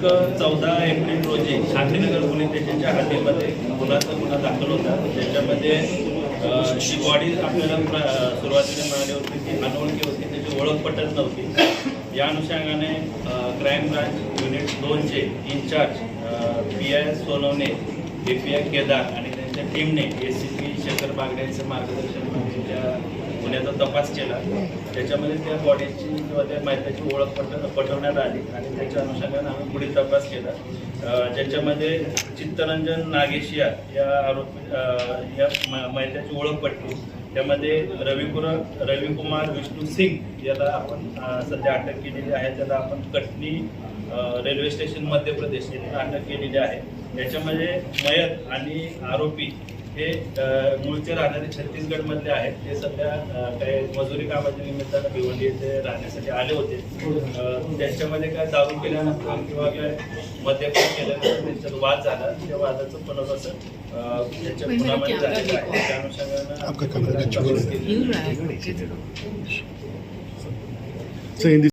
दिनांक चौदा एप्रिल रोजी शांतीनगर पोलीस स्टेशनच्या हद्दीमध्ये मुलाचा गुन्हा दाखल होता. त्याच्यामध्ये जी बॉडी आपल्याला सुरुवातीने मिळाली होती ती अनोळखी होती त्याची ओळख पटत नव्हती. या अनुषंगाने क्राईम ब्रांच युनिट दोनचे incharge P I Sonawane A P I Kedar आणि त्यांच्या टीमने ए सी पी शेखर बागड्यांच्या मार्गदर्शन गुन्ह्याचा तपास केला. त्याच्यामध्ये त्या बॉडीची किंवा त्या माहितीची ओळख पट पटवण्यात आली आणि त्याच्या अनुषंगाने आम्ही पुढील तपास केला. ज्याच्यामध्ये चित्तरंजन नागेशिया या आरोपी या म- मैत्याची ओळख पटली. त्यामध्ये रविकुर रविकुमार विष्णू सिंग याला आपण सध्या अटक केलेली आहे. त्याला आपण कटनी रेल्वे स्टेशन मध्य प्रदेश येथे अटक केलेली आहे. याच्यामध्ये मयत आणि आरोपी हे मूळचे राहणारे छत्तीसगडमधले आहेत. ते सध्या काही मजुरी कामाच्या निमित्तानं भिवंडी येथे राहण्यासाठी आले होते. त्यांच्यामध्ये काय दारू केल्यानंतर किंवा काय मद्यपान केल्यानंतर त्यांच्यात वाद झाला. त्या वादाचं पुनर्वसन त्यांच्या गुन्ह्यामध्ये झालेलं आहे. त्या अनुषंगानं